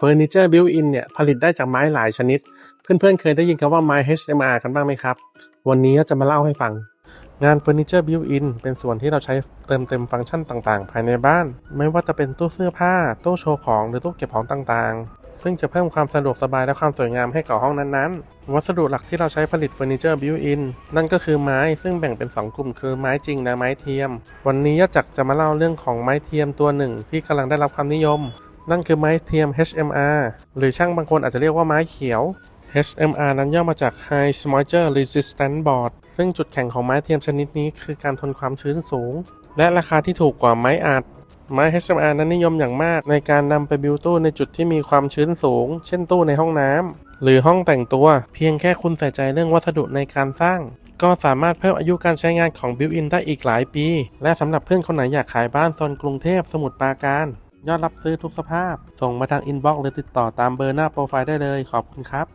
เฟอร์นิเจอร์บิวอินเนี่ยผลิตได้จากไม้หลายชนิด เพื่อนๆเคยได้ยินคำว่าไม้ HMR กันบ้างไหมครับ วันนี้จะมาเล่าให้ฟัง งานเฟอร์นิเจอร์บิวอินเป็นส่วนที่เราใช้เติมเต็มฟังก์ชันต่างๆ ภายในบ้าน ไม่ว่าจะเป็นตู้เสื้อผ้า ตู้โชว์ของหรือตู้เก็บของต่างๆ ซึ่งจะเพิ่มความสะดวกสบายและความสวยงามให้กับห้องนั้นๆ วัสดุหลักที่เราใช้ผลิตเฟอร์นิเจอร์บิวอินนั่นก็คือไม้ซึ่งแบ่งเป็น 2 กลุ่มคือไม้จริงและไม้เทียม วันนี้ยะจักจะมาเล่าเรื่องของไม้เทียมตัวหนึ่งที่กำลังได้รับความนิยม นั่นคือไม้เทียม HMR หรือช่างบางคนอาจจะเรียกว่าไม้เขียว HMR นั้นย่อมาจาก High Moisture Resistant Board ซึ่งจุดแข็งของไม้เทียมชนิดนี้คือการทนความชื้นสูง และราคาที่ถูกกว่าไม้อัดไม้ HMR นั้นนิยมอย่างมากในการนำไปบิวตู้ในจุดที่มีความชื้นสูง เช่นตู้ในห้องน้ำหรือห้องแต่งตัว เพียงแค่คุณใส่ใจเรื่องวัสดุในการสร้าง ก็สามารถเพิ่มอายุการใช้งานของบิวอินได้อีกหลายปี และสำหรับเพื่อนคนไหนอยากขายบ้านโซนกรุงเทพสมุทรปราการ ยอดรับซื้อทุกสภาพ ส่งมาทางอินบ็อกซ์หรือติดต่อตามเบอร์หน้าโปรไฟล์ได้เลย ขอบคุณครับ